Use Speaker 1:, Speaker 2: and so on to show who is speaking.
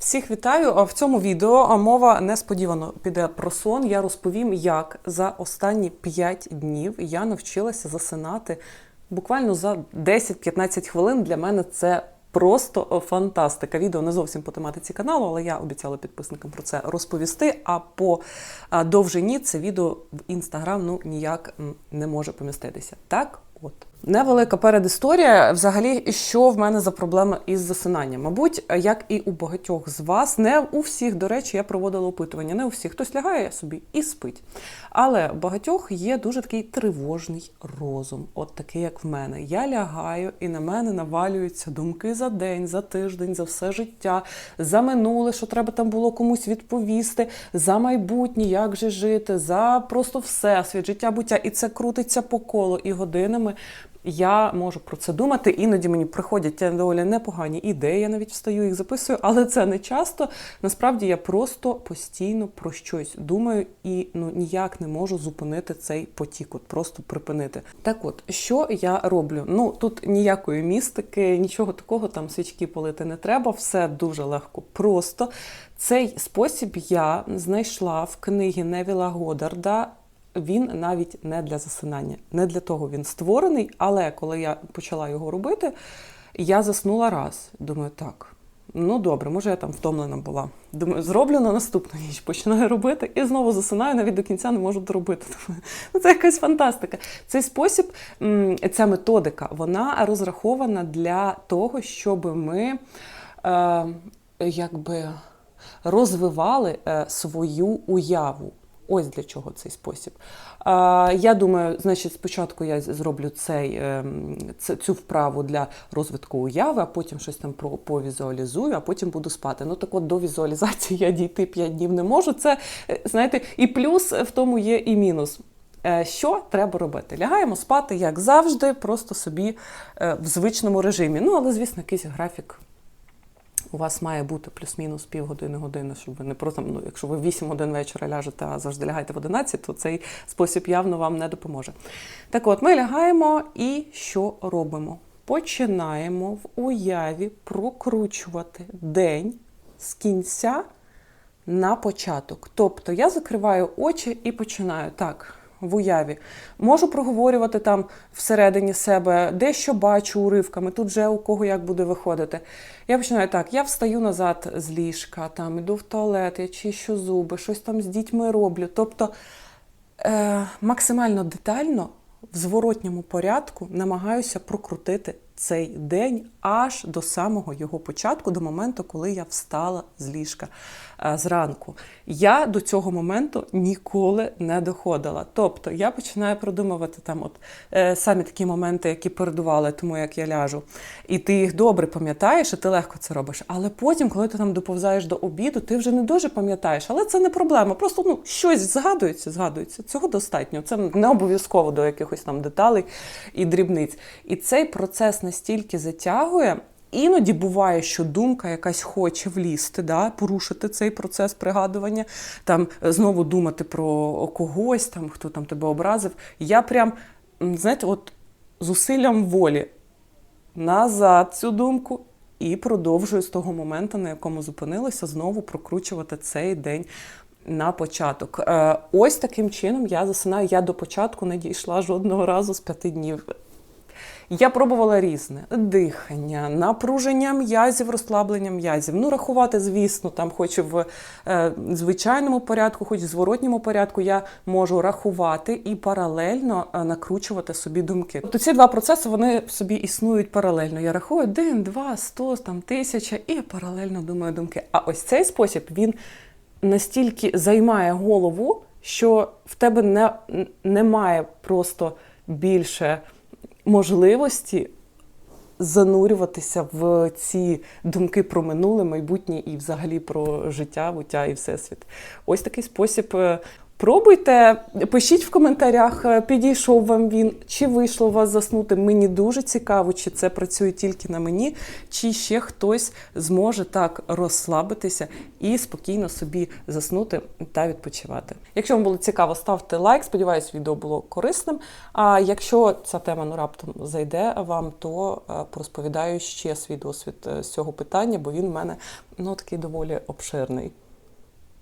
Speaker 1: Всіх вітаю. В цьому відео мова несподівано піде про сон. Я розповім, як за останні 5 днів я навчилася засинати буквально за 10-15 хвилин. Для мене це просто фантастика. Відео не зовсім по тематиці каналу, але я обіцяла підписникам про це розповісти. А по довжині це відео в інстаграм ну ніяк не може поміститися. Так, от. Невелика передісторія. Взагалі, що в мене за проблема із засинанням? Мабуть, як і у багатьох з вас, не у всіх, до речі, я проводила опитування. Не у всіх хтось лягає собі і спить. Але у багатьох є дуже такий тривожний розум, от такий, як в мене. Я лягаю, і на мене навалюються думки за день, за тиждень, за все життя, за минуле, що треба там було комусь відповісти, за майбутнє, як же жити, за просто все, світ життя, буття. І це крутиться по колу і годинами. Я можу про це думати. Іноді мені приходять доволі непогані ідеї, я навіть встаю, їх записую, але це не часто. Насправді я просто постійно про щось думаю і ну ніяк не можу зупинити цей потік, от просто припинити. Так от, що я роблю? Ну тут ніякої містики, нічого такого, там свічки полити не треба, все дуже легко, просто. Цей спосіб я знайшла в книгі Невіла Годарда він навіть не для засинання. Не для того він створений, але коли я почала його робити, я заснула раз. Думаю, так. Ну добре, може я там втомлена була. Думаю, зроблю на наступну ніч, починаю робити і знову засинаю, навіть до кінця не можу доробити. Ну це якась фантастика. Цей спосіб, ця методика, вона розрахована для того, щоб ми е, якби розвивали е, свою уяву. Ось для чого цей спосіб. Я думаю, значить, спочатку я зроблю цей, цю вправу для розвитку уяви, а потім щось там повізуалізую, а потім буду спати. Ну так от до візуалізації я дійти 5 днів не можу. Це, е, знаєте, і плюс в тому є і мінус. Е, що треба робити?Лягаємо спати, як завжди, просто собі е, в звичному режимі. Ну, але, звісно, якийсь графік у вас має бути плюс-мінус півгодини години, щоб ви не просто, ну, якщо ви 8 годин вечора ляжете, а завжди лягаєте в 11, то цей спосіб явно вам не допоможе. Так от, ми лягаємо і що робимо? Починаємо в уяві прокручувати день з кінця на початок. Тобто я закриваю очі і починаю так в уяві. Можу проговорювати там всередині себе, дещо бачу уривками, тут вже у кого як буде виходити. Я починаю так: я встаю назад з ліжка, там іду в туалет, я чищу зуби, щось там з дітьми роблю. Тобто е, максимально детально в зворотньому порядку намагаюся прокрутити цей день аж до самого його початку, до моменту, коли я встала з ліжка е, зранку. Я до цього моменту ніколи не доходила. Тобто я починаю продумувати там от е, самі такі моменти, які передували тому, як я ляжу. І ти їх добре пам'ятаєш, і ти легко це робиш. Але потім, коли ти там доповзаєш до обіду, ти вже не дуже пам'ятаєш. Але це не проблема. Просто ну щось згадується, згадується. Цього достатньо. Це не обов'язково до якихось там деталей і дрібниць. І цей процес настільки затягує. Іноді буває, що думка якась хоче влізти, да, порушити цей процес пригадування, там знову думати про когось, там хто там тебе образив. Я прям, знаєте, от зусиллям волі назад цю думку і продовжую з того моменту, на якому зупинилася, знову прокручувати цей день. На початок. Е, ось таким чином я засинаю. Я до початку не дійшла жодного разу з п'яти днів. Я пробувала різне дихання, напруження м'язів, розслаблення м'язів. Ну, рахувати, звісно, там, хоч в е, звичайному порядку, хоч в зворотньому порядку, я можу рахувати і паралельно е, накручувати собі думки. Тобто ці два процеси вони собі існують паралельно. Я рахую один, два, сто, там тисяча, і паралельно думаю думки. А ось цей спосіб він настільки займає голову, що в тебе не, немає просто більше можливості занурюватися в ці думки про минуле, майбутнє і взагалі про життя, буття і всесвіт. Ось такий спосіб. Пробуйте, пишіть в коментарях, е, підійшов вам він, чи вийшло у вас заснути. Мені дуже цікаво, чи це працює тільки на мені, чи ще хтось зможе так розслабитися і спокійно собі заснути та відпочивати. Якщо вам було цікаво, ставте лайк. Сподіваюсь, відео було корисним. А якщо ця тема ну раптом зайде вам, то е, порозповідаю ще свій досвід е, з цього питання, бо він в мене ну такий доволі обширний.